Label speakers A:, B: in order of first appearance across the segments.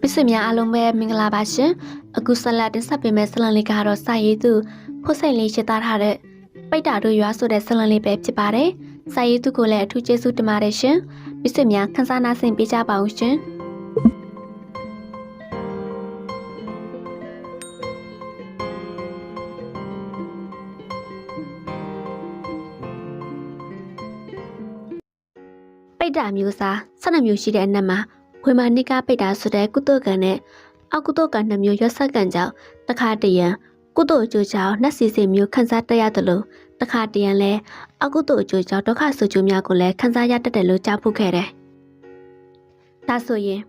A: မိတ်ဆွေများအားလုံးပဲမင်္ဂလာပါရှင်အခုဆက်လက်တင်ဆက်ပေးမယ့်ဇာတ်လမ်းလေးကတော့စာရေးသူဖို့စိတ်လေးရှင်းသားထားတဲ့ပိတ်တာတို့ရွာဆိုတဲ့ဇာတ်လမ်းလေးပဲဖြစ်ပါတယ်စာရေးသူကိုလည်းအထူးကျေးဇူးတင်ပါတယ်ရှင်မိတ်ဆွေများခန်းစားနာဆင်ပေးကြပါဦးရှင်ပိတ်တာမျိုးစား12မျိုးရှိတဲ့အနက်မှာ ဝေမာနိကပိတ်တာဆိုတဲ့ကုသကံနဲ့အောက်ကုသကံ2မျိုးရွက်ဆက်ကံကြောင့်တခါတရံကုသအကျိုးကြောင့်နှက်စီစီမျိုးခန်းစားတက်ရတယ်လို့တခါတရံလဲအောက်ကုသအကျိုးကြောင့်ဒုက္ခဆူကျိုးများကိုလည်းခန်းစားရတတ်တယ်လို့ကြားဖူးခဲ့တယ်။ဒါဆိုရင်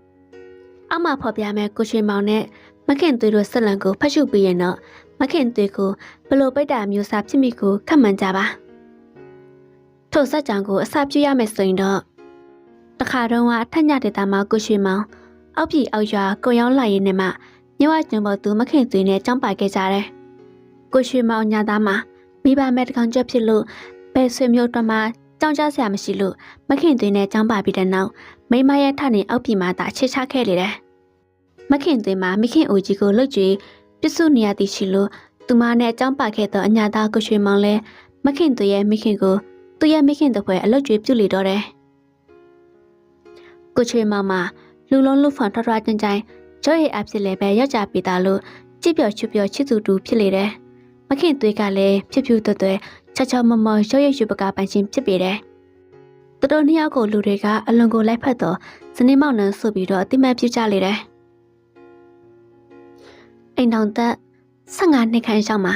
A: အောက်မှာဖော်ပြမဲ့ကိုရွှေမောင်နဲ့မခင်သွေးတို့ဆက်လံကိုဖတ်ရှုပြီးရင်တော့မခင်သွေးကိုဘလို့ပိတ်တာမျိုးစားဖြစ်မိကိုခတ်မှန်ကြပါ။ထို့ဆက်ကြောင်ကိုအစာပြုရမယ်ဆိုရင်တော့ တခါတုန်းကအထက်ညဒေတာမှာကိုရွှေမောင်အောက်ပြည်အောက်ရွာကိုရောင်းလာရင်နဲ့မှမြဝကျုံပေါ်သူမခင်သွေးနဲ့ကြောင်းပါခဲ့ကြတယ်။ကိုရွှေမောင်ညာသားမှာမိဘမဲ့တကောင်ကြွဖြစ်လို့ဘယ်ဆွေမျိုးတော်မှကြောင်းကြဆရာမရှိလို့မခင်သွေးနဲ့ကြောင်းပါပြီးတဲ့နောက်မိမရဲ့ထနေအောက်ပြည်မှာသာချစ်ချခဲ့လေတယ်။မခင်သွေးမှာမိခင်အိုကြီးကိုလှုပ်ကြွေပြစ်စုနေရသည်ရှိလို့သူမနဲ့ကြောင်းပါခဲ့သောအညာသားကိုရွှေမောင်လည်းမခင်သွေးရဲ့မိခင်ကိုသူ့ရဲ့မိခင်တပွဲအလုတ်ကြွေပြုလေတော့တယ်။ ကိုချွေမောင်မှာလူလုံးလူဖွန်ထွားထွားကျန်းကျန်းကျော်ရည်အဖြစ်လည်းပဲရောက်ကြပေးတာလို့ကြည့်ပြော်ချွပြော်ချစ်သူတူဖြစ်လေတယ်။မခင်သွေးကလည်းဖြူဖြူသွဲ့သွဲချာချာမမောရုပ်ရည်ယူပကပိုင်ရှင်ဖြစ်ပေတယ်။သူတို့နှစ်ယောက်ကိုလူတွေကအလွန်ကိုလိုက်ဖက်တော့ဇနီးမောင်နှံဆိုပြီးတော့အတိမတ်ပြုကြလေတယ်။အိမ်တော်သက်15နှစ်ခန့်ရှောင်းမှာ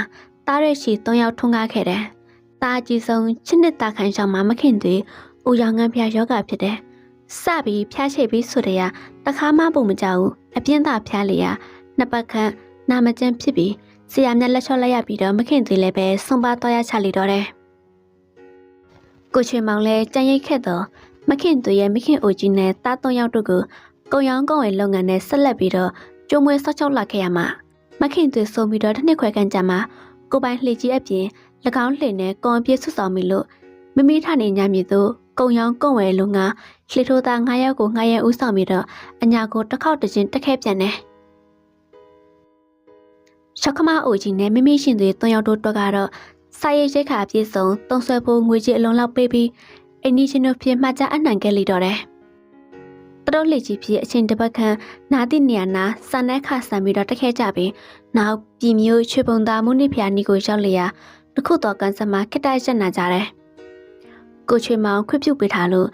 A: တားရရှိ3ယောက်ထွန်းကားခဲ့တယ်။တားအကြီးဆုံး7နှစ်တာခန့်ရှောင်းမှာမခင်သွေးဦးရောင်ငန်းဖျားယောဂဖြစ်တယ်။ စပြီးဖျားချိတ်ပြီးဆိုတဲ့ရတခါမှပုံမကြဘူးအပြင်းသာဖျားလေရနှစ်ပတ်ခန့်နာမကျန်းဖြစ်ပြီးဆရာမြတ်လက်ချော့လိုက်ရပြီးတော့မခင်သေးလည်းပဲဆုံးပါသွားရချလိတော့တယ်ကိုချွေမောင်လည်းကြံရိတ်ခဲ့တော့မခင်သွေရဲ့မခင်အိုကြီးနဲ့တားသုံးယောက်တို့ကိုကုံရောင်းကုံဝယ်လုပ်ငန်းနဲ့ဆက်လက်ပြီးတော့ကျုံမွေဆော့ချောက်လာခဲ့ရမှာမခင်သွေဆုံးပြီးတော့တစ်နှစ်ခွဲခန့်ကြာမှာကိုပိုင်လှေကြီးအပြင်၎င်းလှေနဲ့ကွန်ပြေးဆွဆောင်ပြီလို့မမီထနေညမြည်သူ ကုံရောင်းကုံဝယ်လုပ်ငန်းလှေထိုးသား9ယောက်ကို9ရက်ဦးဆောင်ပြီးတော့အညာကိုတစ်ခေါက်တစ်ချင်းတက်ခဲပြန်တယ်။ရှောက်ခမအိုကြီးနဲ့မိမိရှင်တွေ3ယောက်တို့တော့ကတော့စာရေးရိတ်ခါပြည့်စုံတုံးဆွဲဖို့ငွေကြီးအလုံးလောက်ပေးပြီးအင်းနီရှင်တို့ဖြစ်မှတ်ကြအနှံခဲ့လိတော့တယ်။တတော်လှေကြီးဖြစ်အချင်းတစ်ပတ်ခန့်နာတိနေရနာစံနှဲခါဆန်ပြီးတော့တက်ခဲကြပြီးနောက်ပြည်မျိုးချွေပုံသားမုန်နိဖျာနီကိုရောက်လျာတစ်ခုတော့ကန်စမခက်တိုက်ရက်နာကြတယ်။ ကိုချွေမောင်ခွင့်ပြုပေးထားလို့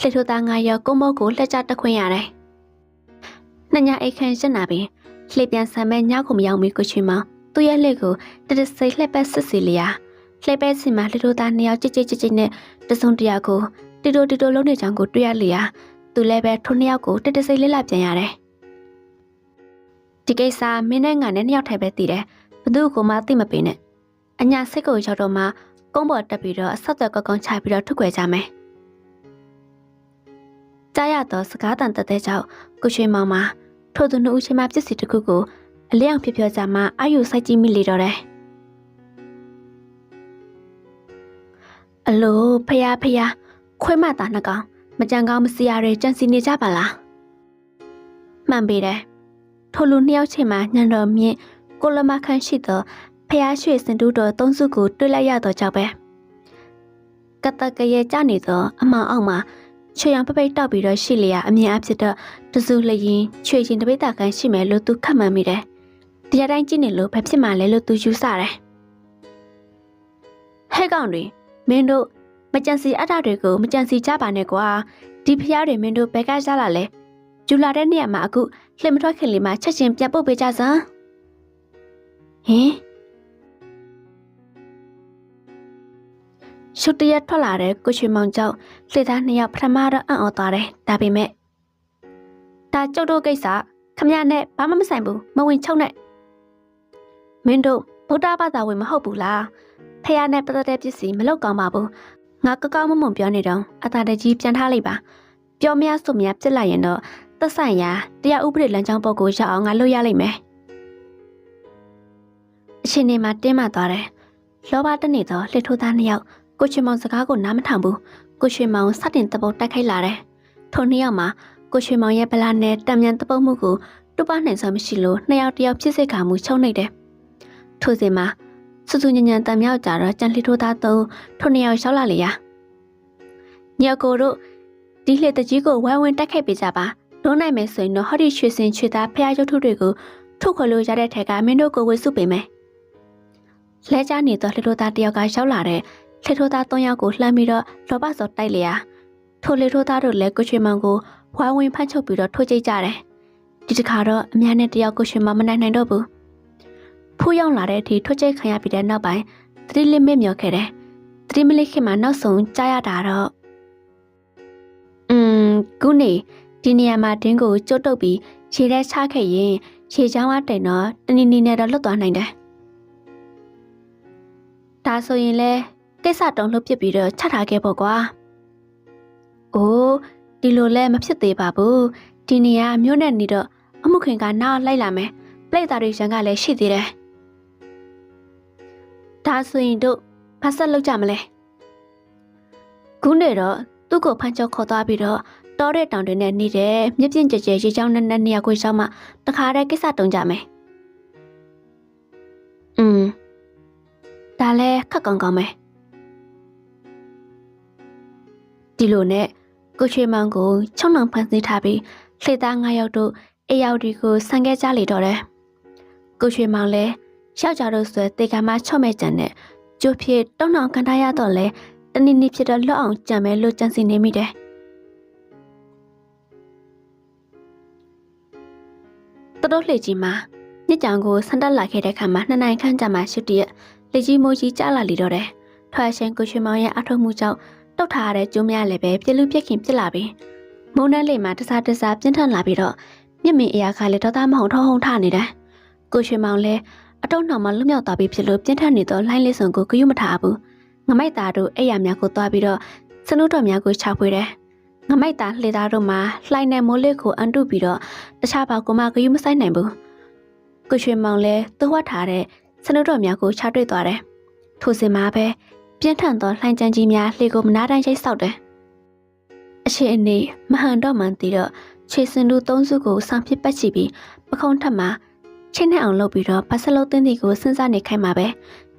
A: လှေထိုးသားငါရောကုန်းမောကိုလှက်ကြတက်ခွင့်ရတယ်။နှစ်ညအိတ်ခန့်ရှင်းနာပြီးလှေပြန်ဆံမဲ့ညကိုမရောက်မီကိုချွေမောင်သူ့ရဲ့လှေကိုတတစိတ်လှက်ပက်စစ်စီလျာလှေပဲစီမှာလှေထိုးသားနှစ်ယောက်ကြိတ်ကြိတ်ကြိတ်ကြိတ်နဲ့တစုံတရာကိုတီတိုတီတိုလုံးနေချောင်းကိုတွေ့ရလျာသူလည်းပဲထိုနှစ်ယောက်ကိုတတစိတ်လေးလာပြန်ရတယ်။ဒီကိစ္စမင်းနဲ့ငါနဲ့နှစ်ယောက်ထိုင်ပဲတည်တယ်။ဘသူ့ကိုမှသိမပေးနဲ့။အညာစိတ်ကိုရောက်တော့မှ ကုန်းပေါ်တက်ပြီးတော့အဆက်သွယ်ကောက်ကောင်းချပြီးတော့ထုတ်ွယ်ကြမယ်။ကြားရသောစကားတန်တက်တဲ့ကြောင့်ကိုရွှေမောင်မှာထိုသူနှစ်ဦးချင်းမှပြစ်စီတစ်ခုကိုအလျောင်ဖြစ်ပြောကြမှာအာယူစိုက်ကြည့်မိလေတော့တယ်။အလိုဖယားဖယားခွဲမတာနှကောင်မကြံကောင်းမစီရတွေကြံစီနေကြပါလား။မှန်ပေတယ်။ထိုလူနှစ်ယောက်ချင်းမှာညံတော်မြင့်ကိုလမခန့်ရှိသော ဖယားရွှေစင်တူတော်သုံးစုကိုတွေ့လိုက်ရတော့ကြောက်ပဲ။ကတကရဲ့ကြနေသောအမောင်အောက်မှာချွေရန်ပပိတ်တောက်ပြီးတော့ရှိလျာအမြင်အဖြစ်တော့တစုလျင်ချွေချင်းတပိတ်တာကန်ရှိမယ်လို့သူခတ်မှန်းမိတယ်။တရားတိုင်းကြည့်နေလို့ဘာဖြစ်မှလဲလို့သူယူဆတယ်။ဟဲ့ကောင်တွေမင်းတို့မကြံစီအပ်တာတွေကိုမကြံစီကြပါနဲ့ကွာ။ဒီဖျားတွေမင်းတို့ဘဲကကြလာလဲ။ကျူလာတဲ့နေရာမှာအခုလှမထွက်ခင်လေးမှာချက်ချင်းပြန်ပုတ်ပေးကြစမ်း။ဟင် ရှုပ်တရက်ထွက်လာတဲ့ကိုချွေမောင်ကျောက်လှေသားနှစ်ယောက်ပထမတော့အံ့ဩသွားတယ်ဒါပေမဲ့ဒါကျုပ်တို့ကိစ္စခမရနဲ့ဘာမှမဆိုင်ဘူးမဝင်ချုံနဲ့မင်းတို့ဗုဒ္ဓဘာသာဝင်မဟုတ်ဘူးလားဖះနဲ့ပတ်သက်တဲ့ပစ္စည်းမလောက်ကောင်းပါဘူးငါကောက်ကောက်မမုံပြောနေတော့အသာတကြီးပြန်ထားလိုက်ပါပြောမရဆိုမရပြစ်လိုက်ရင်တော့သက်ဆိုင်ရာတရားဥပဒေလမ်းကြောင်းပေါ်ကိုရောက်အောင်ငါလုပ်ရလိမ့်မယ်အချိန်နေမှာတင်းမှသွားတယ်လောဘတနေတော့လှစ်ထိုးသားနှစ်ယောက် ကိုချွေမောင်စကားကိုနားမထောင်ဘူးကိုချွေမောင်စတင်တပုတ်တက်ခိုက်လာတယ်ထိုနှစ်ယောက်မှာကိုရွှေမောင်ရဲ့ဗလာနဲ့တံမြန်တပုတ်မှုကိုတူပနိုင်စွာမရှိလို့နှစ်ယောက်တယောက်ဖြစ်စိတ်ခါမှုချုံနေတယ်။ထိုစဉ်မှာစူးစူးညံ့ညံ့တံမြောက်ကြတော့ကြံလှထိုးသားသုံးထိုနှစ်ယောက်ရှောက်လာလေရ။ညကိုတို့ဒီလှတကြီးကိုဝိုင်းဝန်းတက်ခဲ့ပေးကြပါ။လုံးနိုင်မယ်ဆိုရင်တော့ဟောဒီရွှေစင်ချွေသားဖះရုပ်ထုတွေကိုထုတ်ခေါ်လို့ရတဲ့ထက်ကမင်းတို့ကိုဝေစုပေးမယ်။လဲကြနေတော့လှထိုးသားတယောက်ကရောက်လာတဲ့ လှထိုးသား၃ယောက်ကိုလှမ်းပြီးတော့လောဘစော်တိုက်လေရ။ထိုလှထိုးသားတို့လည်းကိုချွေမောင်ကိုဝိုင်းဝန်းဖမ်းချုပ်ပြီးတော့ထိုးကြိတ်ကြတယ်။ဒီတစ်ခါတော့အများနဲ့တယောက်ကိုရွှေမောင်မနိုင်နိုင်တော့ဘူး။ဖူးရောက်လာတဲ့အထိထိုးကြိတ်ခံရပြီးတဲ့နောက်ပိုင်းသတိလစ်မစ်မြော်ခဲ့တယ်။သတိမလစ်ခင်မှာနောက်ဆုံးကြားရတာတော့อืมခုနေဒီနေရာမှာတင်းကိုကျုပ်တုပ်ပြီးခြေထဲချခဲ့ရင်ခြေချောင်းကတိန်တော့တနည်းနည်းနဲ့တော့လွတ်သွားနိုင်တယ်။ဒါဆိုရင်လဲ ကိစ္စတုံလှုပ်ပစ်ပြီးတော့ချထားခဲ့ပေါ့ကွာ။အိုးဒီလိုလဲမဖြစ်သေးပါဘူး။ဒီနေရာမြို့နဲ့နေတော့အမှုခင်ကနောက်လိုက်လာမယ်။ပလိတ်သားတွေရန်ကလည်းရှိသေးတယ်။ဒါဆိုရင်တို့ဘာဆက်လုပ်ကြမလဲ။ခုနေတော့သူ့ကိုဖမ်းချုပ်ခေါ်သွားပြီးတော့တောတဲ့တောင်တွေနဲ့နေတဲ့မြစ်ပြင်းကြဲကြဲရေချောင်းနဲ့နဲ့နေရာကိုရှောင်းမှတခါတည်းကိစ္စတုံကြမယ်။อืมဒါလဲခက်ကောင်ကောင်းမ ဒီလိုနဲ့ကိုချွေမောင်ကိုချုံနှောင်ဖန်ဆီးထားပြီးလှေသား၅ယောက်တို့အေယောက်ဒီကိုဆန်ခဲ့ကြလေတော့တယ်။ကိုချွေမောင်လည်းယောက်ျားတို့ဆွဲတေကမှာချော့မဲ့ကြံနဲ့ကျိုးဖြစ်တောင်းတောင်ခံထားရတော့လဲတနည်းနည်းဖြစ်တော့လွတ်အောင်ကြံမဲလို့ကြံစီနေမိတယ်။တတော်လှေကြီးမှာညစ်ကြောင်ကိုဆန်တက်လာခဲ့တဲ့ခါမှာနှစ်နိုင်ခန့်ကြာမှရှုတည့်လေကြီးမိုးကြီးကြားလာလီတော့တယ်။ထွာရှင်ကိုရွှေမောင်ရဲ့အထုံးမှုကြောင့် တောက်ထားရတဲ့ကျိုးများလည်းပဲပြက်လူပြက်ခင်ဖြစ်လာပြီးမုံနှန်းလေမှာတစားတစားပြင်းထန်လာပြီးတော့မြင့်မင်းအရာခါလည်းတော့သားမဟုတ်ထုံးဟုံထနေတယ်။ကိုရွှေမောင်လည်းအတုံးနှောင်မှလွတ်မြောက်သွားပြီဖြစ်လို့ပြင်းထန်နေသောလှိုင်းလေးစုံကိုဂယုမထားဘူး။ငမိုက်သားတို့အဲ့ရများကိုသွားပြီးတော့စနုတော်များကိုချဖွေတယ်။ငမိုက်သားလှေသားတို့မှာလှိုင်းနဲ့မိုးလေးကိုအန်တုပြီးတော့တခြားဘာကိုမှဂယုမဆိုင်နိုင်ဘူး။ကိုရွှေမောင်လည်းသွဝတ်ထားတဲ့စနုတော်များကိုချတွေ့သွားတယ်။ထိုစဉ်မှာပဲ ပြင်းထန်သောလှိုင်းကြမ်းကြီးများလှေကိုမနာတိုင်းချိတ်ဆောက်တယ်။အရှင်အနေမဟန်တော့မှန်တည်တော့ခြေစင်တို့သုံးစုကိုဆောင်ဖြစ်ပတ်ချီပြီးပခုံးထက်မှာချင်းနဲ့အောင်လုပ်ပြီးတော့ပတ်စလုံးတင်းတီကိုစဉ်းစားနေခိုင်းမှာပဲ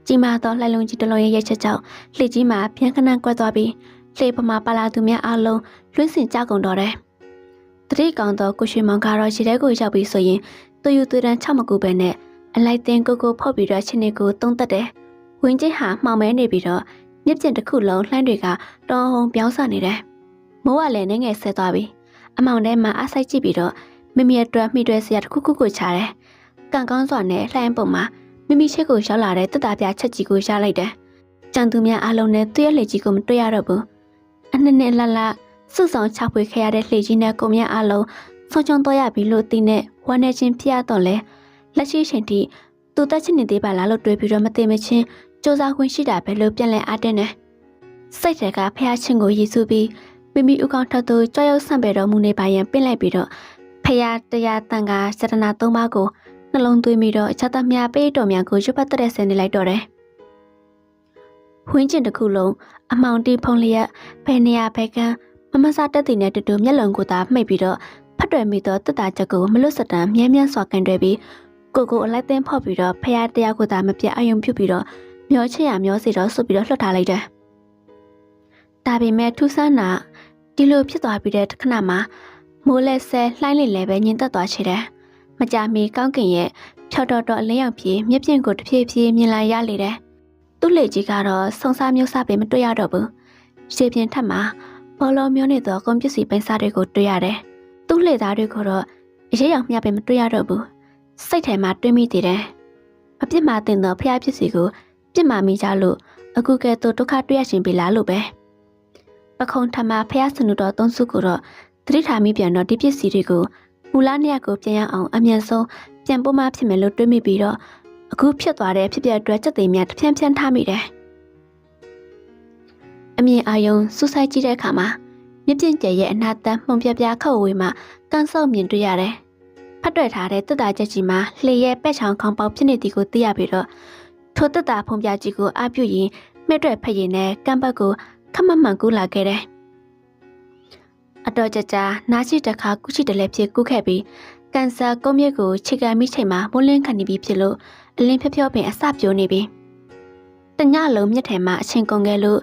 A: ကြီးမားသောလှိုင်လုံးကြီးတစ်လုံးရဲ့ရက်ချက်ကြောင့်လှေကြီးမှာပြန်ခဏကွက်သွားပြီးလှေပမာပါလာသူများအလုံးလွှင့်စင်ကြကုန်တော့တယ်။တတိကောင်သောကိုရွှေမောင်ကတော့ခြေထဲကိုရောက်ပြီးဆိုရင်သူယူသွေးတန်းချမကူပဲနဲ့အလိုက်တင်ကိုကိုဖောက်ပြီးတော့ချင်းနေကိုတုံးတက်တယ်။ ဝင်းကျင်းဟာမှောင်မဲနေပြီးတော့မြစ်ကျင်တစ်ခုလုံးလှမ်းတွေကတော်ဟုံပြောင်းဆနေတယ်။မိုးကလည်းနှငယ်ဆဲသွားပြီ။အမောင်ထဲမှာအဆိုင်ကြည့်ပြီးတော့မမီအတွက်မိတွဲစရာတစ်ခုခုကိုချတယ်။ကံကောင်းစွာနဲ့လှိုင်းပုံမှာမိမိချစ်ကိုရောက်လာတဲ့တက်တာပြချက်ကြီးကိုရလိုက်တယ်။ကြံသူများအလုံးနဲ့သူ့ရဲ့လှေကြီးကိုမတွေ့ရတော့ဘူး။အနှစ်နှစ်လလစွဆောင်ချပွေခဲ့ရတဲ့လှေကြီးနဲ့ကိုမြအလုံးဆုံးချုံတော့ရပြီလို့သိနဲ့ဝမ်းနေချင်းဖြစ်ရတော့လဲလက်ရှိချိန်ထိသူတက်ချင်နေသေးပါလားလို့တွေးပြီးတော့မသိမချင်း စူးစမ်းခွင့်ရှိတာပဲလို့ပြန်လဲအားတင်းတယ်။စိတ်ထဲကဖះချင်းကိုရည်စူးပြီးမိမိဥကောင်ထပ်သူကြောက်ရွံ့ဆန့်ပေတော်မူနေပါရင်ပင့်လိုက်ပြီးတော့ဖះတရားတန်ကစရနာသုံးပါးကိုနှလုံးသွင်းပြီးတော့အချက်သားများပေးတော်များကိုရွတ်ပတ်တဲ့ဆင်နေလိုက်တော့တယ်။ဝင်းကျင်တစ်ခုလုံးအမောင်တီဖုံလျက်ဘယ်နေရာဘဲကန်းမမစားတက်တည်နဲ့တူတူမျက်လုံးကိုသာမှိတ်ပြီးတော့ဖတ်တွယ်မိသောတက်တာချက်ကိုမလွတ်စတမ်းမြဲမြန်းစွာကန်တွယ်ပြီးကိုကိုအလိုက်သိမ်းဖောက်ပြီးတော့ဖះတရားကိုသာမပြတ်အယုံပြုတ်ပြီးတော့ မျောချင်ရမျောစီတော့ဆုပ်ပြီးတော့လွှတ်ထားလိုက်တယ်။ဒါပေမဲ့ထူးဆန်းတာဒီလိုဖြစ်သွားပြီးတဲ့ခဏမှာမိုးလက်ဆဲလှိုင်းလေလဲပဲညင်သက်သွားချေတယ်။မကြမီကောင်းကင်ရဲ့ဖြောက်တော်တော်အလင်းရောက်ပြေးမြက်ပြင့်ကိုတဖြည်းဖြည်းမြင်လာရလေတယ်။သူ့လေကြီးကတော့ဆုံစားမျိုးစားပင်မတွေ့ရတော့ဘူး။ရှေ့ပြင်ထက်မှာဘောလုံးမျိုးနေသောကုန်ပစ္စည်းပိန်းစားတွေကိုတွေ့ရတယ်။သူ့လေသားတွေကိုတော့အရေးရောက်မျှပင်မတွေ့ရတော့ဘူး။စိတ်ထဲမှာတွေးမိသေးတယ်။မပြစ်မတင်သောဖျားပစ္စည်းကို ပြစ်မာမိကြလို့အခုကဲ့သို့ဒုက္ခတွေ့ရရှင်ပြီလားလို့ပဲပခုံထမဖះစနုတော်သုံးစုကိုတော့တတိထားမိပြန်တော့ဒီပစ္စည်းတွေကိုမူလနေရာကိုပြန်ရအောင်အမြန်ဆုံးပြန်ပို့မှဖြစ်မယ်လို့တွေးမိပြီးတော့အခုဖြစ်သွားတဲ့ဖြစ်ပျက်အတွက်စက်သိမ်းများတဖြန်းဖြန်းထားမိတယ်အမြင်အာယုံစူးစိုက်ကြည့်တဲ့အခါမှာမြပြင့်ကျဲရဲ့အနာတန်းမှုံပြပြခောက်ဝေးမှာကန်ဆော့မြင်တွေ့ရတယ်ဖတ်တွေ့ထားတဲ့တက်တာချက်ကြီးမှာလှေရဲ့ပက်ချောင်ခေါင်းပေါက်ဖြစ်နေသည်ကိုသိရပြီးတော့ ထိုတက်တာဖုံပြကြီးကိုအပြုတ်ရင်မဲ့တွက်ဖက်ရင်နဲ့ကမ်းဘက်ကိုခမမှန်ကူးလာခဲ့တယ်။အတော်ကြကြာနားရှိတစ်ခါကုရှိတလဲဖြစ်ကုခဲ့ပြီးကန်ဆာကုန်းမြစ်ကိုခြေကန်မိချိန်မှာမိုးလင်းခံနေပြီဖြစ်လို့အလင်းဖြောဖြောပင်အစပြိုးနေပြီတညလုံးမြစ်ထဲမှာအချင်းကုန်ခဲ့လို့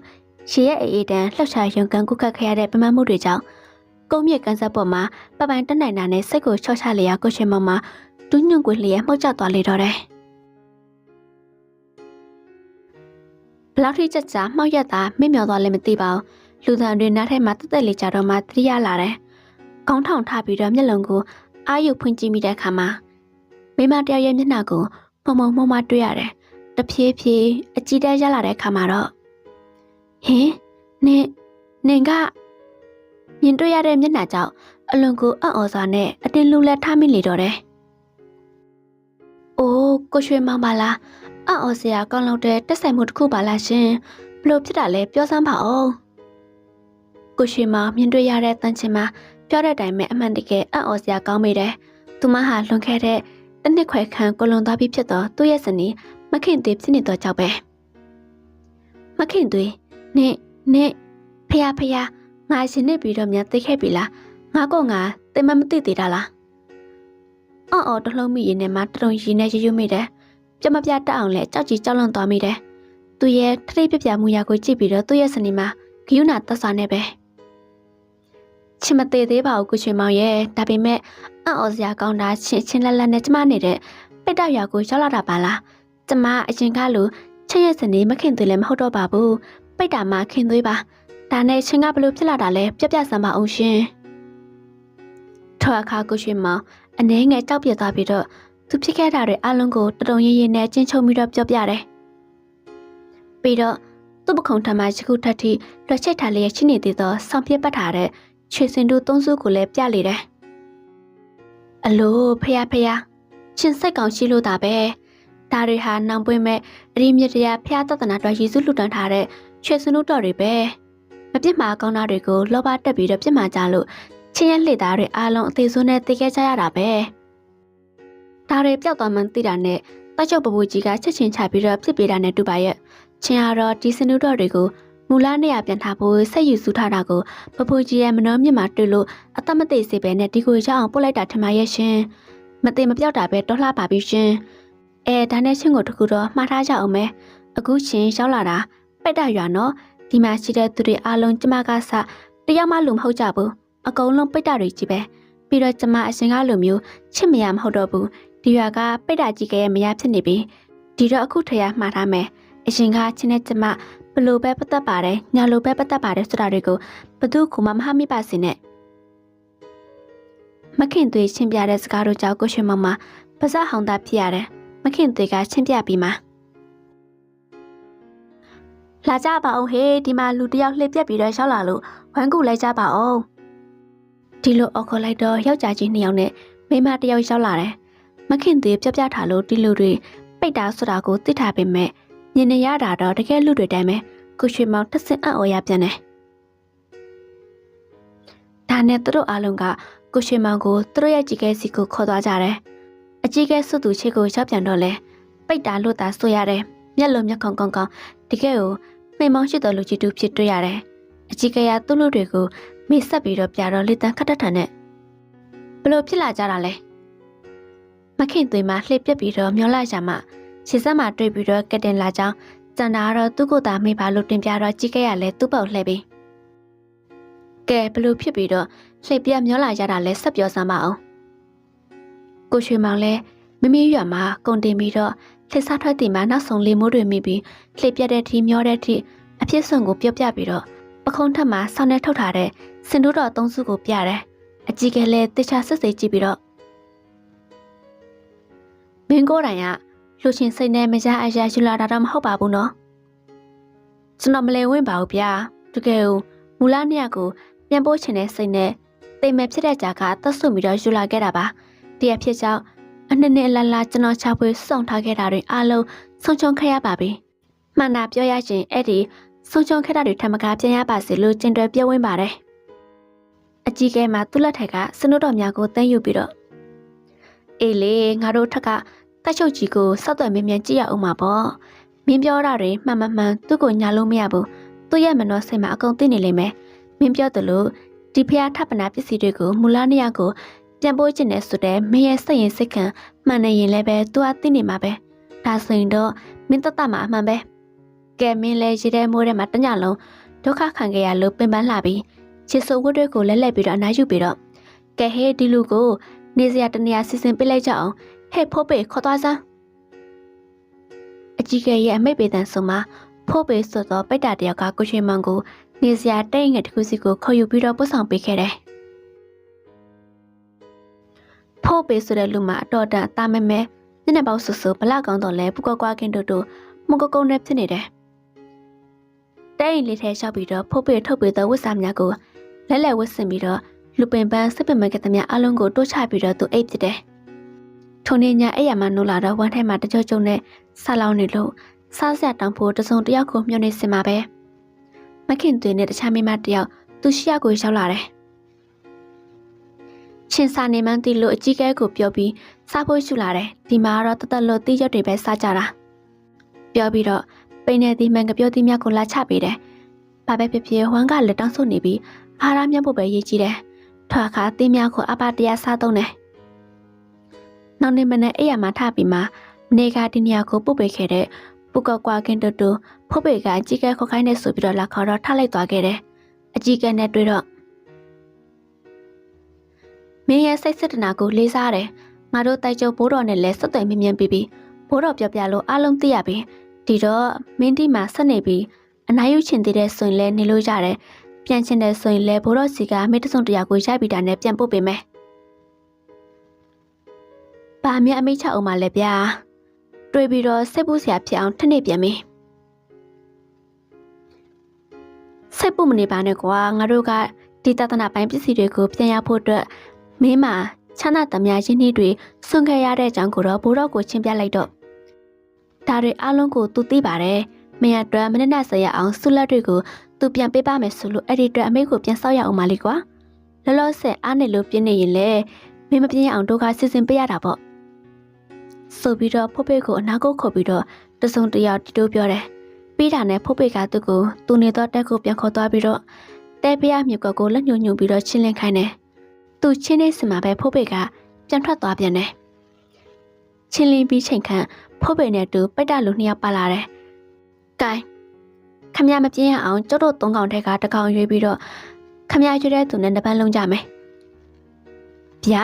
A: ရှေရဲ့အေးအေးတန်းလှောက်ချရုံကန်ကုခတ်ခဲ့ရတဲ့ပမတ်မှုတွေကြောင့်ကုန်းမြစ်ကန်ဆာပေါ်မှာပပိုင်တက်နိုင်တာနဲ့စိတ်ကိုချော့ချလျာကိုရှင်မောင်မှာတူးညွန့်ကွေလျက်မှုတ်ကျသွားလေတော့တယ် လောက်ထိကြကြမှောက်ရက်တာမိမြော်သွားလည်းမသိပါဘူးလူသားတွေနားထဲမှာတက်တက်လေးကြတော့မှသတိရလာတယ်ကောင်းထောင်ထပြီးတော့မျက်လုံးကိုအာရုံဖွင့်ကြည့်မိတဲ့အခါမှာမိမတယောက်ရဲ့မျက်နှာကိုမုံမုံမုံမတွေ့ရတယ်တဖြည်းဖြည်းအကြည့်တဲရလာတဲ့အခါမှာတော့ဟင်နင်နင်ကမြင်တွေ့ရတဲ့မျက်နှာကြောင့်အလွန်ကိုအံ့ဩစွာနဲ့အတင်းလူလက်ထားမိလေတော့တယ်။အိုးကိုရွှေမောင်ပါလား အံ့ဩစရာကောင်းလို့တဲ့တက်ဆိုင်မှုတစ်ခုပါလားရှင်ဘလို့ဖြစ်တာလဲပြောစမ်းပါဦး။ကိုရွှေမောင်မြင်တွေ့ရတဲ့တန်ချင်မှာပြောတဲ့အတိုင်းပဲအမှန်တကယ်အံ့ဩစရာကောင်းမိတယ်။သူမဟာလွန်ခဲ့တဲ့တစ်နှစ်ခွဲခန့်ကိုလွန်သွားပြီးဖြစ်တော့သူ့ရဲ့ဇနီးမခင်သွေးဖြစ်နေတော့ကြောက်ပဲ။မခင်သွေးနင့်နင့်ဖះဖះငါရှင်နေပြီးတော့မြန်သိခဲ့ပြီလားငါကောငါတင်မမသိသေးတာလားအော်အော်တလုံးမိရင်နဲ့မှတရုံရီနဲ့ရရွမိတယ် ပြမပြတက်အောင်လဲကြောက်ကြီးကြောက်လွန်သွားမိတယ်သူရဲ့ထထိပြပြမှုရာကိုကြည့်ပြီးတော့သူ့ရဲ့စနေမှာဂယုနာတက်ဆာနဲ့ပဲချင်မသေးသေးပါဘူးကိုချွေမောင်ရဲ့ဒါပေမဲ့အံ့ဩစရာကောင်းတာချင်းချင်းလက်လက်နဲ့ကျမနေတဲ့ပိတ်တော့ရွာကိုရောက်လာတာပါလားကျမအရင်ကလိုချက်ရဲ့စနေမခင်သွေးလည်းမဟုတ်တော့ပါဘူးပိတ်တာမှခင်သွေးပါဒါနဲ့ချင်းကဘလို့ဖြစ်လာတာလဲပြပြစမ်းပါအောင်ရှင်ထော်အခါကိုရှင်မောင်အနေငယ်ကြောက်ပြသွားပြီးတော့ သူဖြစ်ခဲ့တာတွေအလုံးကိုတတုံရင်းရင်းနဲ့ကျင်းချုံပြီးတော့ပြောပြတယ်ပြီးတော့သူ့ပခုံးထမ်းမှရှိခုထက်ထိလွှတ်ချိတ်ထားလျက်ရှိနေသေးသောဆောင်းပြပတ်ထားတဲ့ချွေစင်တို့သုံးစုကိုလည်းပြလေတယ်အလိုဖះဖះရှင်စိတ်ကောင်းရှိလို့တာပဲဒါတွေဟာနောင်ပွင့်မဲ့အရိမြစ်တရားဖះတသနာတော်ယေစုလူတန်းထားတဲ့ချွေစင်တို့တော်တွေပဲမပြစ်မှာကောင်းတာတွေကိုလောဘတက်ပြီးတော့ပြစ်မှာကြလို့ချင်းရဲ့လှေသားတွေအားလုံးအသေးဆုံးနဲ့သိခဲ့ကြရတာပဲ ဒါတွေပျောက်သွားမှန်းသိတာနဲ့တိုက်ချုပ်ပပူကြီးကချက်ချင်းချပြီးတော့ဖြစ်ပေးတာနဲ့တူပါရဲ့ချင်းကတော့ဒီစနုတော်တွေကိုမူလနေရာပြန်ထားဖို့ဆက်ယူစုထားတာကိုပပူကြီးရဲ့မနှောမြင့်မှာတွေ့လို့အသက်မသေးစေပဲနဲ့ဒီကိုရအောင်ပို့လိုက်တာထင်ပါရဲ့ရှင်မသေးမပြောက်တာပဲတော်လှပါပြီရှင်အဲဒါနဲ့ချင်းကိုတခုတော့မှားထားကြအောင်မယ်အခုချင်းရောက်လာတာပိတ်တရွာနော်ဒီမှာရှိတဲ့သူတွေအားလုံးကျမကစတယောက်မှလူမဟုတ်ကြဘူးအကုန်လုံးပိတ်တာတွေကြီးပဲပြီးတော့ကျမအရှင်ကလိုမျိုးချစ်မရမဟုတ်တော့ဘူး ဒီရွာကပိတ်တာကြီးကရဲ့မရဖြစ်နေပြီဒီတော့အခုထရမှားထားမယ်အရှင်ကချင်းနဲ့ကျမဘလို့ပဲပတ်သက်ပါတယ်ညာလိုပဲပတ်သက်ပါတယ်ဆိုတာတွေကိုဘသူကမှမဟာမိပါစေနဲ့မခင်သွေးရှင်းပြတဲ့စကားတို့ကြောင့်ကိုရှင်မမပါဇက်ဟောင်းသားဖြစ်ရတယ်မခင်သွေးကရှင်းပြပြီးမှလာကြပါအောင်ဟေးဒီမှာလူတယောက်လှည့်ပြက်ပြီးတော့ရောက်လာလို့ဝမ်းကူလိုက်ကြပါအောင်ဒီလိုအော်ခေါ်လိုက်တော့ယောက်ျားကြီးနှစ်ယောက်နဲ့မိန်းမတစ်ယောက်ရောက်လာတယ် မခင်သေးပြပြထားလို့ဒီလူတွေပိတ်တာဆိုတာကိုသိထားပေမဲ့မြင်နေရတာတော့တကယ်လူတွေတိုင်းပဲကိုရွှေမောင်ထက်စင်အံ့ဩရပြန်တယ်ဒါနဲ့သူတို့အားလုံးကကိုရွှေမောင်ကိုသူတို့ရဲ့ကြီးကဲစီကိုခေါ်သွားကြတယ်အကြီးကဲစွသူချစ်ကိုရောက်ပြန်တော့လဲပိတ်တာလို့သာဆိုရတယ်မျက်လုံးမျက်ခုံကောင်းကောင်းတကယ်ကိုမိမောင်းရှိတော်လူကြီးတူဖြစ်တွေ့ရတယ်အကြီးကဲကသူ့လူတွေကိုမိဆက်ပြီးတော့ပြတော့လေတန်းခတ်တတ်တယ်နဲ့ဘလို့ဖြစ်လာကြတာလဲ မခင်သွေးမှာလှည့်ပြက်ပြီးတော့မျောလိုက်ကြမှာခြေစက်မှာတွေ့ပြီးတော့ကတင်လာကြောင်းစန္ဒာကတော့သူ့ကိုယ်သာမိပါလို့တင်ပြတော့ကြီးခဲ့ရလဲသူ့ပေါက်လှည့်ပြီးကဲဘလို့ဖြစ်ပြီးတော့လှည့်ပြက်မျောလာကြတာလဲဆက်ပြောစမ်းပါအောင်ကိုရွှေမောင်လဲမမီးရွာမှာကုန်တင်ပြီးတော့လှစ်စားထွက်တင်မှာနောက်ဆုံးလေမိုးတွေမိပြီးလှည့်ပြက်တဲ့ထိမျောတဲ့ထိအဖြစ်စွန်ကိုပြောပြပြီးတော့ပခုံးထက်မှာဆောင်းနဲ့ထုတ်ထားတဲ့စင်တို့တော်သုံးစုကိုပြတယ်အကြီးကလေးတခြားဆက်စိတ်ကြည့်ပြီးတော့ မင်းကိုယ်တိုင်ကလူချင်းစိတ်နဲ့မရအရာယူလာတာတော့မဟုတ်ပါဘူးနော်ကျွန်တော်မလဲဝင်ပါဘူးဗျာတကယ်ကိုမူလနှစ်ယောက်ကိုပြန်ပို့ချင်တဲ့စိတ်နဲ့တိမ်မဲ့ဖြစ်တဲ့ကြာကသက်ဆွပြီးတော့ယူလာခဲ့တာပါတရဖြစ်ကြောင့်အနှစ်နှစ်အလလာကျွန်တော်ချပွေစုံထားခဲ့တာတွေအားလုံးဆုံးချုံခဲ့ရပါပြီမှန်တာပြောရရင်အဲ့ဒီဆုံးချုံခဲ့တာတွေထပ်မကပြန်ရပါစေလို့ကျင်တွယ်ပြောဝင်ပါတယ်အကြီးကဲမှာသူ့လက်ထက်ကစနုတော်များကိုတန်းယူပြီးတော့ အေးလေငါတို့ထက်ကတက်ချုပ်ကြီးကိုစောက်သွယ်မင်းမြန်ကြည့်ရအောင်ပါပေါ့မင်းပြောတာတွေမှန်မှန်မှန်သူ့ကိုညာလို့မရဘူးသူ့ရဲ့မနှောစိတ်မှာအကုန်သိနေလိမ့်မယ်မင်းပြောသလိုဒီဖျားထပ်ပနာပစ္စည်းတွေကိုမူလာနေရကိုပြန်ပို့ခြင်းနဲ့ဆိုတဲ့မင်းရဲ့စိတ်ရင်စိတ်ခံမှန်နေရင်လည်းပဲသူကသိနေမှာပဲဒါဆိုရင်တော့မင်းတတ်တမှာအမှန်ပဲကဲမင်းလည်းရေထဲမိုးထဲမှာတညလုံးဒုက္ခခံခဲ့ရလို့ပင်ပန်းလာပြီးချစ်ဆိုဝတ်တွေကိုလဲလှည့်ပြီးတော့အနားယူပြီးတော့ကဲဟေးဒီလူကို နေစရာတနေရာစီစဉ်ပေးလိုက်ကြအောင်ဟဲ့ဖိုးပေခေါ်သွားစမ်းအကြီးကဲရဲ့အမိတ်ပေတန်ဆိုမှာဖိုးပေဆိုတော့ပိတ်တာတယောက်ကကိုရွှေမောင်ကိုနေစရာတဲ့ငယ်တစ်ခုစီကိုခေါ်ယူပြီးတော့ပို့ဆောင်ပေးခဲ့တယ်ဖိုးပေဆိုတဲ့လူမှာအတော်တန်တာမဲမဲညနေပေါက်ဆူဆူဘလကောင်းတော့လဲပူကွာကွာကင်းတို့တို့မုံကုတ်ကုန်းနဲ့ဖြစ်နေတယ်တဲ့ရင်လေးထဲလျှောက်ပြီးတော့ဖိုးပေထုတ်ပေးသောဝတ်စားများကိုလဲလဲဝတ်ဆင်ပြီးတော့ လူပင်ပန်းစစ်ပင်မကတဲ့များအလုံးကိုတိုးချပြီးတော့သူအိတ်ဖြစ်တယ်ထုံနေညာအဲ့ရမှာနိုးလာတော့ဝမ်းထဲမှာတကြုံကြုံနဲ့ဆာလောင်နေလို့စားစရာတောင်းဖို့တစုံတစ်ယောက်ကိုမျှော်နေစင်ပါပဲမခင်သွေးနဲ့တခြားမိမတစ်ယောက်သူရှိရကိုရောက်လာတယ်ချင်းစာနေမှန်းတီလို့အကြီးကဲကိုပြောပြီးစားဖို့ရှုလာတယ်ဒီမှာတော့တသက်လို့တီးရွက်တွေပဲစားကြတာပြောပြီးတော့ပိန်နေသည်မှန်ကပြောသည်များကိုလာချပေးတယ်ဘာပဲဖြစ်ဖြစ်ဝမ်းကလက်တောင်းဆုပ်နေပြီးအားရမြတ်ဖို့ပဲရည်ကြီးတယ် ထွာခါသည်များကိုအပါတရားစားသုံးတယ်နောက်နေ့မနေ့အဲ့ရမှာထပြီးမှနေကဒီနေရာကိုပုတ်ပေးခဲ့တဲ့ပူကောက်ကွာကင်းတူတူဖုတ်ပေကအကြီးကဲခေါခိုင်းနေဆိုပြီးတော့လာခေါ်တော့ထလိုက်သွားခဲ့တယ်အကြီးကဲနဲ့တွေ့တော့မင်းရဲ့စိတ်စစ်တနာကိုလေးစားတယ်ငါတို့တိုက်ကျုပ်ဘိုးတော်နဲ့လည်းဆက်သွယ်မြင်မြန်ပြီးပြီးဘိုးတော်ပြောပြလို့အားလုံးသိရပြီဒီတော့မင်းဒီမှာဆက်နေပြီးအနားယူချင်သေးတဲ့ဆိုရင်လည်းနေလို့ရတယ် ပြန်ချင်တဲ့ဆိုရင်လည်းဘိုးတော်စီကမိတဆုံတရားကိုရိုက်ပြီးတာနဲ့ပြန်ပို့ပေးမယ်။ဘာမြအမိတ်ချအောင်မလဲဗျာ။တွေ့ပြီးတော့စိတ်ပူစရာဖြစ်အောင်ထနေ့ပြန်ပြီ။စိတ်ပူမနေပါနဲ့ကွာငါတို့ကဒီတသနာပိုင်းပစ္စည်းတွေကိုပြန်ရဖို့အတွက်မင်းမှာချမ်းသာသမျှရင်းနှီးတွေဆွန့်ခဲ့ရတဲ့အကြောင်းကိုတော့ဘိုးတော်ကိုချင်းပြလိုက်တော့ဒါတွေအလုံးကိုသူသိပါတယ်။မင်းအတွက်မနက်နက်ဆရအောင်ဆုလက်တွေကို သူပြန်ပေးပါမယ်ဆိုလို့အဲ့ဒီအတွက်အမိတ်ကိုပြန်ဆောက်ရအောင်ပါလေကွာလောလောဆယ်အားနေလို့ပြင်းနေရင်လေမင်းမပြင်းအောင်တို့ကစီစဉ်ပေးရတာပေါ့ဆိုပြီးတော့ဖိုးဖေကိုအနာကိုခုတ်ပြီးတော့တစုံတယောက်တီတိုးပြောတယ်ပြီးတာနဲ့ဖိုးဖေကသူ့ကိုသူနေတော့တက်ကိုပြန်ခေါ်သွားပြီးတော့တဲပြရမြုပ်ကိုလက်ညှို့ညှို့ပြီးတော့ချင်းလင်းခိုင်းတယ်သူချင်းနေစမှာပဲဖိုးဖေကပြန်ထွက်သွားပြန်တယ်ချင်းလင်းပြီးချိန်ခန့်ဖိုးဖေနဲ့တူပိတ်တလူနှစ်ယောက်ပါလာတယ်ကဲ ခမရမပြင်းရအောင်ကျုပ်တို့သုံးကောင်ထက်ကတကောင်ရွေးပြီးတော့ခမရရွေးတဲ့သူနဲ့တစ်ပတ်လုံးကြမယ်။ဗျာ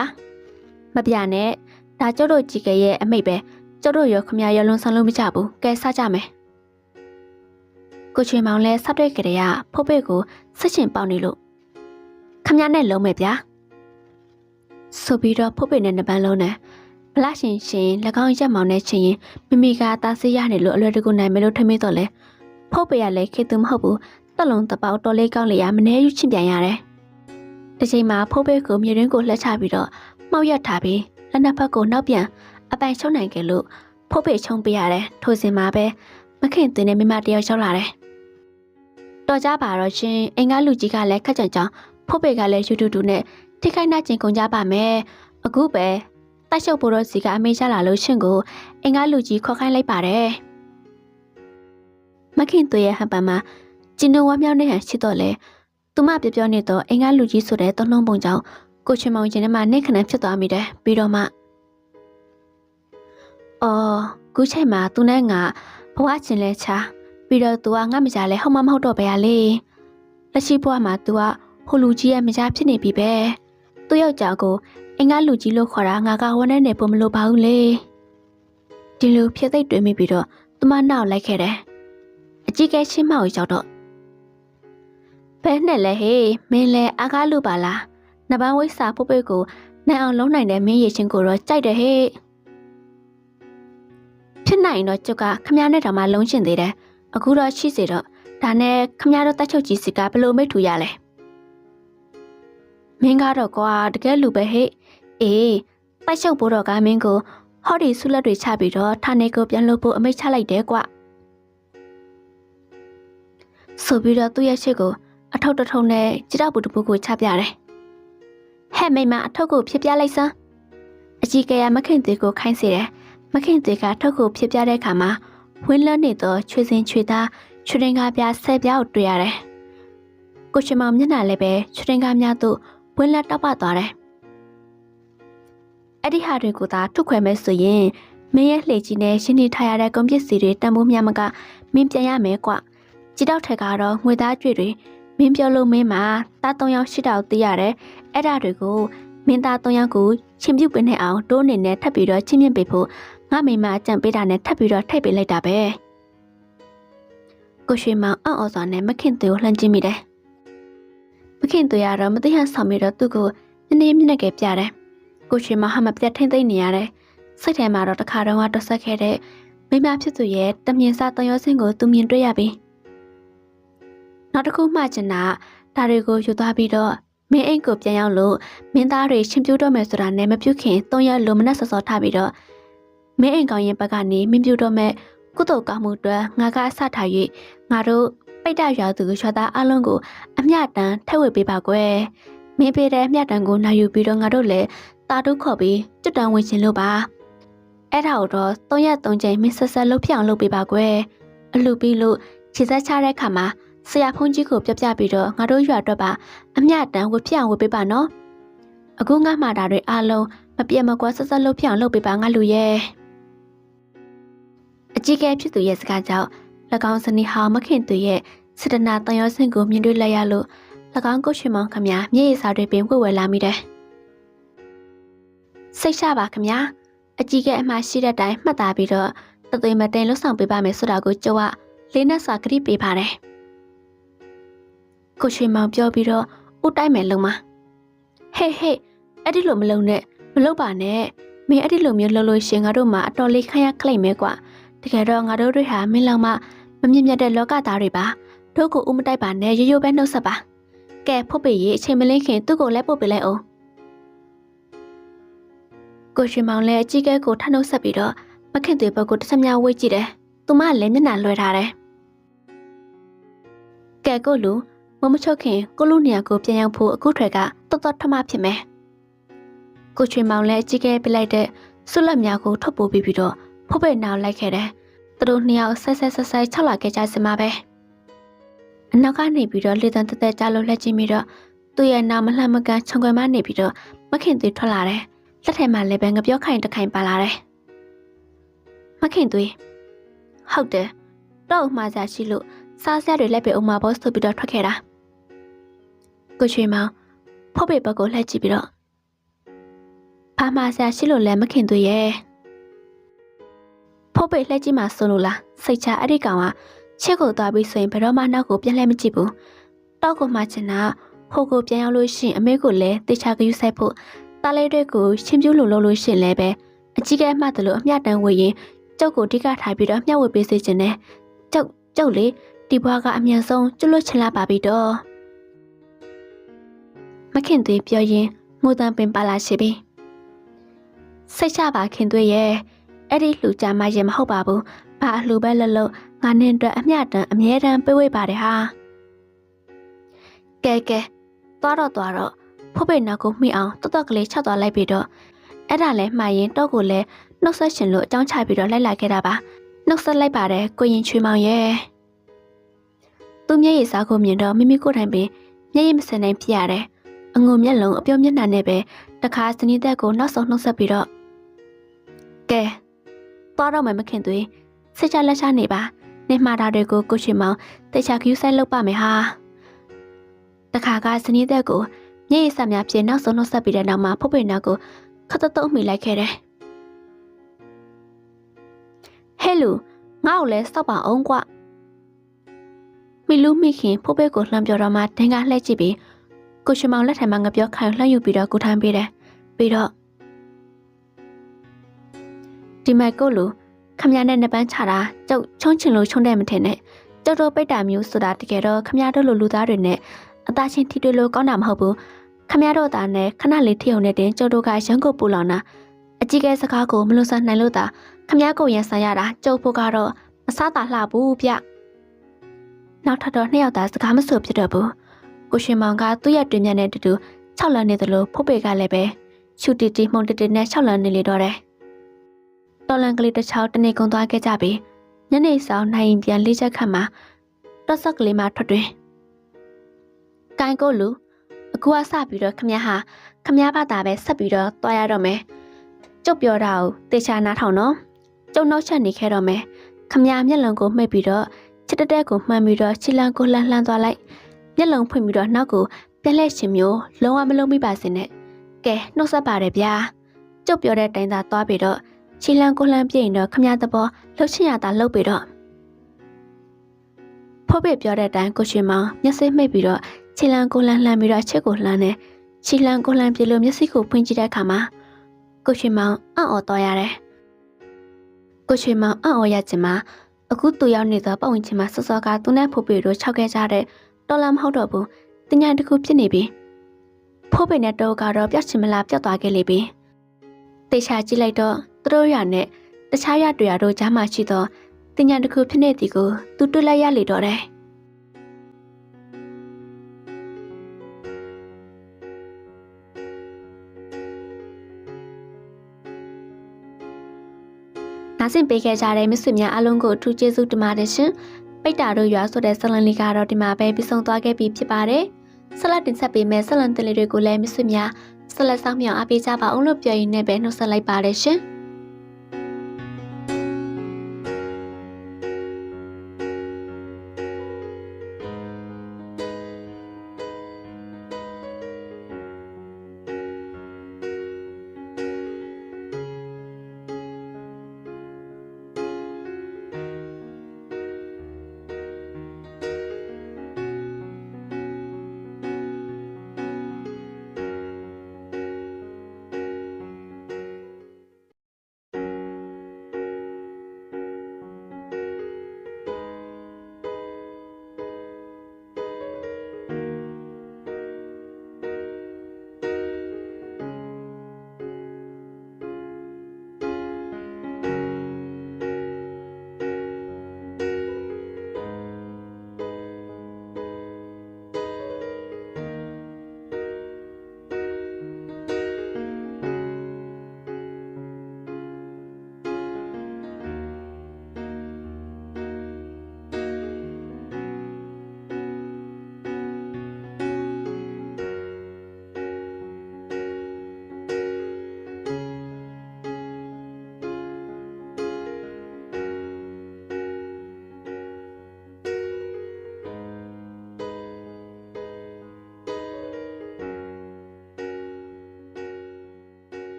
A: မပြနဲ့ဒါကျုပ်တို့ကြည်ကရဲ့အမိတ်ပဲကျုပ်တို့ရောခမရရောလုံးဆန်းလို့မကြဘူးကဲစားကြမယ်။ကိုချွေမောင်လဲဆက်တွေ့ကြတဲ့ကဖို့ပေကိုစစ်ချင်ပေါက်နေလို့ခမရနဲ့လုံးမယ်ဗျာ။ဆိုပြီးတော့ဖို့ပေနဲ့နှစ်ပန်းလုံးနဲ့ဗလာရှင်ရှင်၎င်းရက်မောင်နဲ့ချင်းရင်မိမိကသားစေးရနေလို့အလွယ်တကူနိုင်မယ်လို့ထင်မိတော့လဲ။ ဖုတ်ပေရလည်းခေသူမဟုတ်ဘူးတက်လုံးတပေါက်တော်လေးကောင်းလေးရမနေယူချင်ပြန်ရတယ်တစ်ချိန်မှာဖုတ်ပေကိုမြေရင်းကိုလှက်ချပြီးတော့မှောက်ရထားပြီးလက်နှစ်ဖက်ကိုနောက်ပြန်အပိုင်ချုံနိုင်ကြလို့ဖုတ်ပေချုံပေးရတယ်ထိုစဉ်မှာပဲမခင်တင်တဲ့မိမတယောက်ရောက်လာတယ်တော်ကြပါတော့ရှင်အင်္ဂါလူကြီးကလည်းခက်ကြံကြောင်ဖုတ်ပေကလည်းယူတူတူနဲ့ထိခိုက်နှကျင်ကုန်ကြပါမယ်အခုပဲတိုက်ရှုပ်ဖို့တော့စီကအမေးချလာလို့ရှင်ကိုအင်္ဂါလူကြီးခေါ်ခိုင်းလိုက်ပါတယ် မခင်သွေးရဲ့ဟန်ပန်မှာကျင်းနဝမြောင်းတဲ့ဟန်ရှိတော့လေသူမပြောပြောနေတော့အင်္ဂါလူကြီးဆိုတဲ့သုံးလုံးပုံကြောင့်ကိုချင်မောင်ရင်ထဲမှာနှိမ့်ခဏဖြစ်သွားမိတယ်ပြီးတော့မှအော်ခုချိန်မှာသူနဲ့ငါဘဝချင်းလဲချာပြီးတော့ तू ကငါမကြလဲဟောမမဟုတ်တော့ပဲရလေလက်ရှိဘဝမှာ तू ကဟိုလူကြီးရဲ့မကြဖြစ်နေပြီပဲသူ့ယောက်ျားကိုအင်္ဂါလူကြီးလို့ခေါ်တာငါကဝန်းနဲ့နေဖို့မလိုပါဘူးလေဒီလိုဖြစ်သိပ်တွေးမိပြီးတော့သူမနောက်လိုက်ခဲ့တယ်အ ကြီးကဲချင်းမောက်ရောက်တော့ဘဲနဲ့လဲဟေးမင်းလဲအားကားလူပါလားနဘန်းဝိစာပုပ်ပိတ်ကိုနိုင်အောင်လုံးနိုင်တဲ့မင်းရချင်းကိုတော့ကြိုက်တယ်ဟေးဖြစ်နိုင်တော့ကျုပ်ကခမည်းနဲ့တောင်မှလုံးချင်သေးတယ်အခုတော့ရှိစေတော့ဒါနဲ့ခမည်းတို့တက်ချုပ်ကြီးစီကဘလို့မိထူရလဲမင်းကတော့ကွာတကယ်လူပဲဟေ့အေးတိုက်ချုပ်ဘိုးတော်ကမင်းကိုဟောဒီဆုလက်တွေချပြီးတော့ဌာနေကိုပြန်လို့ဖို့အမိတ်ချလိုက်တယ်ကွာ ဆိုပြီးတော့သူ့ရဲ့ရှစ်ကိုအထောက်တထုံနဲ့ကြည်တော့ဘူးတပူကိုချပြတယ်။ဟဲ့မိမအထောက်ကိုဖြစ်ပြလိုက်စမ်း။အကြီးကရမခင်သေးကိုခိုင်းစေတယ်။မခင်သေးကအထောက်ကိုဖြစ်ပြတဲ့အခါမှာဝင်းလန်းနေသောချွေစင်ချွေသားချွေရင်ကားပြဆဲပြားကိုတွေ့ရတယ်။ကိုရှင်မောင်မျက်နှာလည်းပဲချွတင်ကားများသို့ဝင်းလက်တောက်ပသွားတယ်အဲ့ဒီဟာတွေကိုသာထုတ်ခွဲမယ်ဆိုရင်မင်းရဲ့လှေကြီးနဲ့ရှင်းနေထားရတဲ့ကုန်ပစ္စည်းတွေတန်ဖိုးများမကမင်းပြန်ရမယ်ကွ ကြည်တောက်ထက်ကတော့ငွေသားကြွေတွေမင်းပြောလို့မင်းမှာတား၃ယောက်ရှိတောက်သိရတယ်အဲ့ဒါတွေကိုမင်းသား၃ယောက်ကိုချင်းပြုတ်ပေးနေအောင်တိုးအနေနဲ့ထပ်ပြီးတော့ချင်းမြင့်ပေးဖို့ငါမိမအကြံပေးတာနဲ့ထပ်ပြီးတော့ထိတ်ပေးလိုက်တာပဲကိုရွှေမောင်အော့အော်စွာနဲ့မခင်သွေးကိုလှမ်းကြည့်မိတယ်မခင်သွေးကတော့မသိဟန်ဆောင်ပြီးတော့သူ့ကိုနည်းနည်းမျက်နှာကပြတယ်ကိုရွှေမောင်ဟာမပြတ်ထိမ့်သိမ့်နေရတယ်စိတ်ထဲမှာတော့တခါတော့တော့ဆက်ခဲ့တဲ့မိမဖြစ်သူရဲ့တမြင်စားတန်ရောစင်းကိုသူမြင်တွေ့ရပြီ နောက်တစ်ခုမှချင်တာဒါတွေကိုယူသွားပြီးတော့မင်းအိမ်ကိုပြန်ရောက်လို့မင်းသားတွေရှင်ပြူတော့မယ်ဆိုတာနဲ့မပြုတ်ခင်၃ရက်လိုမနဲ့စောစောထားပြီးတော့မင်းအိမ်ကောင်ရင်ဘက်ကနေမင်းပြူတော့မဲ့ကုသိုလ်ကောင်းမှုအတွက်ငါကအဆထား၍ငါတို့ပိတ်တရွာသူရွာသားအလုံးကိုအမျှတန်ထည့်ဝေပေးပါကွယ်မင်းပေးတဲ့အမျှတန်ကိုနာယူပြီးတော့ငါတို့လည်းတာတုခေါ်ပြီးကျွတ်တန်ဝင်ခြင်းလို့ပါအဲ့ဒါတော့၃ရက်၃ချိန်မင်းဆက်ဆက်လှုပ်ပြအောင်လုပ်ပေးပါကွယ်အလှပြီးလို့ခြေဆက်ချတဲ့ခါမှာ ဆရာဖုန်းကြီးကိုပြပြပြီးတော့ငါတို့ရွာအတွက်ပါအမျှတန်ဝပြအောင်ဝပေးပါနော်အခုငါမှာတာတွေအားလုံးမပြတ်မကွာဆက်ဆက်လှုပ်ပြအောင်လုပ်ပေးပါငါလူရဲ့အကြီးကဲဖြစ်သူရဲ့စကားကြောင့်၎င်းစနီဟာမခင်သူရဲ့စတနာတန်ရောစင်ကိုမြင်တွေ့လိုက်ရလို့၎င်းကိုရှင်မောင်ခမမျက်ရည်စာတွေပင်ဝှက်ဝဲလာမိတယ်စိတ်ချပါခမအကြီးကဲအမှရှိတဲ့အတိုင်းမှတ်သားပြီးတော့တသွေးမတင်လွတ်ဆောင်ပေးပါမယ်ဆိုတာကိုကြွားလေးနဲ့စွာကတိပေးပါတယ် ကိုရွှေမောင်ပြောပြီးတော့ဥတိုက်မယ်လုံးမဟေးဟေးအဲ့ဒီလိုမလုံးနဲ့မလုပ်ပါနဲ့မင်းအဲ့ဒီလိုမျိုးလှုပ်လို့ရှင်ငါတို့မှအတော်လေးခန့်ရခလိမ့်မဲကွာတကယ်တော့ငါတို့တွေဟာမင်းလောင်မမမြင့်မြတ်တဲ့လောကသားတွေပါတို့ကိုဥမတိုက်ပါနဲ့ရိုးရိုးပဲနှုတ်ဆက်ပါကဲဖုတ်ပေရေးအချိန်မလင်းခင်သူ့ကိုလည်းပုတ်ပေးလိုက်အောင်ကိုရွှေမောင်လည်းအကြီးကဲကိုထနှုတ်ဆက်ပြီးတော့မခင်သွေဘက်ကိုတစ်ချက်များဝေ့ကြည့်တယ်သူမလည်းမျက်နှာလွှဲထားတယ်ကဲကိုလူ မမချုပ်ခင်ကိုလူနေရာကိုပြန်ရောက်ဖို့အခုထွက်ကတော်တော်ထမဖြစ်မယ်။ကိုချွေမောင်လည်းအကြီးကဲပြလိုက်တဲ့ဆွလက်များကိုထုတ်ပိုးပြီးပြီးတော့ဖုတ်ပဲနောက်လိုက်ခဲ့တယ်။သူတို့နှစ်ယောက်ဆက်ဆက်ဆက်ဆက်ခြောက်လာခဲ့ကြစမှာပဲ။အနောက်ကနေပြီးတော့လေတံတက်တက်ကြားလို့လက်ကြည့်ပြီးတော့သူ့ရဲ့နာမလှမ်းမကန်ခြုံခွဲမနေပြီးတော့မခင်သွေးထွက်လာတယ်။လက်ထဲမှာလည်းပဲငပြောခိုင်တခိုင်ပါလာတယ်။မခင်သွေးဟုတ်တယ်။တော့မှစားရှိလို့စားစရာတွေလက်ပဲအုံမှာဘောဆိုပြီးတော့ထွက်ခဲ့တာ။ ကိုရွှေမောင်ဖော့ပေဘက်ကိုလှည့်ကြည့်ပြီးတော့ဖာမာဆရာရှိလို့လည်းမခင်သွေးရဲ့ဖော့ပေလှည့်ကြည့်မှဆိုလို့လားစိတ်ချအဲ့ဒီကောင်ကချက်ကိုသွားပြီးဆိုရင်ဘယ်တော့မှနောက်ကိုပြန်လှည့်မကြည့်ဘူးတောက်ကိုမှချင်တာဟိုကိုပြန်ရောက်လို့ရှိရင်အမေကိုလည်းတေချာကယူဆိုင်ဖို့တားလေးတွေကိုချင်းပြူးလို့လုပ်လို့ရှိရင်လည်းပဲအကြီးကဲမှတ်တယ်လို့အမျှတန်းဝေရင်ကျုပ်ကိုတိကထားပြီးတော့မျှဝေပေးစေချင်တယ်ကျုပ်ကျုပ်လေဒီဘွားကအမြန်ဆုံးကျွလွတ်ချင်လာပါပြီတော့ မခင်သွေးပြောရင်းငိုတန်ပင်ပါလာရှိပြီစိတ်ချပါခင်သွေးရဲ့အဲ့ဒီလှူကြမှာရင်မဟုတ်ပါဘူးဘာအလှူပဲလှလို့ငါနဲ့အတွက်အမျှတန်အမြဲတမ်းပေးဝေးပါတယ်ဟာကဲကဲသွားတော့သွားတော့ဖို့ပေနောက်ကိုမှီအောင်တော်တော်ကလေးချက်သွားလိုက်ပြီးတော့အဲ့ဒါလဲမှားရင်တော့ကိုလည်းနှုတ်ဆက်ရှင်လို့အကြောင်းချပြီးတော့လိုက်လာခဲ့တာပါနှုတ်ဆက်လိုက်ပါတယ်ကိုရင်ချွေမောင်ရဲ့သူမျက်ရည်စားကိုမြင်တော့မိမိကိုယ်တိုင်ပင်မျက်ရည်မစင်နိုင်ဖြစ်ရတယ် အငုံမျက်လုံးအပြုံးမျက်နှာနဲ့ပဲတခါစနီးသက်ကိုနောက်ဆုံးနှုတ်ဆက်ပြီးတော့ကဲသွားတော့မယ်မခင်သွေးစိတ်ချလက်ချနေပါနေမှားတာတွေကိုကိုရှင်မောင်တေချာခယူဆိုင်လုပ်ပါမယ်ဟာတခါကစနီးသက်ကိုမျက်ရည်စများဖြစ်နောက်ဆုံးနှုတ်ဆက်ပြီးတဲ့နောက်မှာဖုတ်ပိနောက်ကိုခတ်တုံးမိလိုက်ခဲ့တယ်ဟဲလူငါ့ကိုလည်းစောက်ပါအောင်ကွမီလူမိခင်ဖုတ်ပိကိုလှမ်းပြောတော့မှဒင်ကလှည့်ကြည့်ပြီး ကိုရှင်မောင်လက်ထံမှာငပြောခိုင်လှမ်းယူပြီးတော့ကိုထမ်းပေးတယ်ပြီးတော့ဒီမိုက်ကိုလူခမရနဲ့နှစ်ပန်းချတာကျုပ်ချုံချင်လို့ချုံတဲ့မထင်နဲ့ကျုပ်တို့ပိတ်တာမျိုးဆိုတာတကယ်တော့ခမရတို့လိုလူသားတွေနဲ့အသားချင်းထိတွေ့လို့ကောင်းတာမဟုတ်ဘူးခမရတို့သားနဲ့ခဏလေးထီအောင်နဲ့တင်ကျုပ်တို့ကရန်ကုန်ပူလောင်တာအကြီးကဲစကားကိုမလွန်ဆန်နိုင်လို့သာခမရကိုရန်ဆန်ရတာကျုပ်ဖို့ကတော့မစားတာလှဘူးဗျနောက်ထပ်တော့နှစ်ယောက်သားစကားမဆိုဖြစ်တော့ဘူး ကိုရှင်မောင်ကသူ့ရဲ့တွင်မြတ်နဲ့တူတူ၆လနေသလိုဖုတ်ပေကလည်းပဲရှူတီတီမှုန်တတနဲ့၆လနေလေတော့တယ်။တော်လန်ကလေးတစ်ချောင်းတနေကုန်သွားခဲ့ကြပြီ။ညနေဆောင်နိုင်ပြန်လေးချက်ခတ်မှာတော့ဆက်ကလေးမှထွက်တွင်။ကိုင်ကိုလူအခုကစပြီးတော့ခမရဟာခမရဘာသာပဲဆက်ပြီးတော့တွားရတော့မယ်။ကျုပ်ပြောတာကိုတေချာနားထောင်နော်။ကျုပ်နောက်ချက်နေခဲ့တော့မယ်။ခမရမျက်လုံးကိုမှိတ်ပြီးတော့ချစ်တက်တက်ကိုမှန်ပြီးတော့ချီလန်ကိုလှမ်းလှမ်းသွားလိုက်။ မျက်လုံးဖွင့်ပြီးတော့နောက်ကိုပြက်လက်ရှင်မျိုးလုံးဝမလုံးမိပါစေနဲ့။ကဲနှုတ်ဆက်ပါတယ်ဗျာ။ကျုပ်ပြောတဲ့တိုင်သာသွားပြီးတော့ချီလန်ကိုလှမ်းပြရင်တော့ခမရသဘောလှုပ်ချင်ရတာလှုပ်ပြီးတော့ဖိုးပေပြောတဲ့အတိုင်းကိုရှင်မောင်မျက်စိမှိတ်ပြီးတော့ချီလန်ကိုလှမ်းလှမ်းပြီးတော့ချက်ကိုလှမ်းနေချီလန်ကိုလှမ်းပြလို့မျက်စိကိုဖွင့်ကြည့်တဲ့အခါမှာကိုရှင်မောင်အံ့ဩသွားရတယ်ကိုရှင်မောင်အံ့ဩရခြင်းမှာအခုသူရောက်နေသောပတ်ဝန်းကျင်မှာစောစောကသူနဲ့ဖိုးပေတို့ခြောက်ခဲ့ကြတဲ့ တော်လာမဟုတ်တော့ဘူးတင်ညာတစ်ခုဖြစ်နေပြီဖိုးပေနဲ့တော့ကတော့ပြောက်ချင်မလားပြောက်သွားခဲ့လေပြီတေချာကြည့်လိုက်တော့သူတို့ရနဲ့တခြားရတွေရတို့ကြားမှာရှိသောတင်ညာတစ်ခုဖြစ်နေသည်ကိုသူတွေ့လိုက်ရလေတော့တယ်နားဆင်ပေးခဲ့ကြတဲ့မိတ်ဆွေများအားလုံးကိုအထူးကျေးဇူးတင်ပါတယ်ရှင်။ ပိတ်တာတို့ရွာဆိုတဲ့ဇလန်လေးကတော့ဒီမှာပဲပြီးဆုံးသွားခဲ့ပြီဖြစ်ပါတယ်။ဆက်လက်တင်ဆက်ပေးမယ့်ဇလန်တင်လေးတွေကိုလည်းမိတ်ဆွေများဆက်လက်ဆောင်မြောင်အားပေးကြပါအောင်လို့ပြောရင်းနဲ့ပဲနှုတ်ဆက်လိုက်ပါတယ်ရှင်။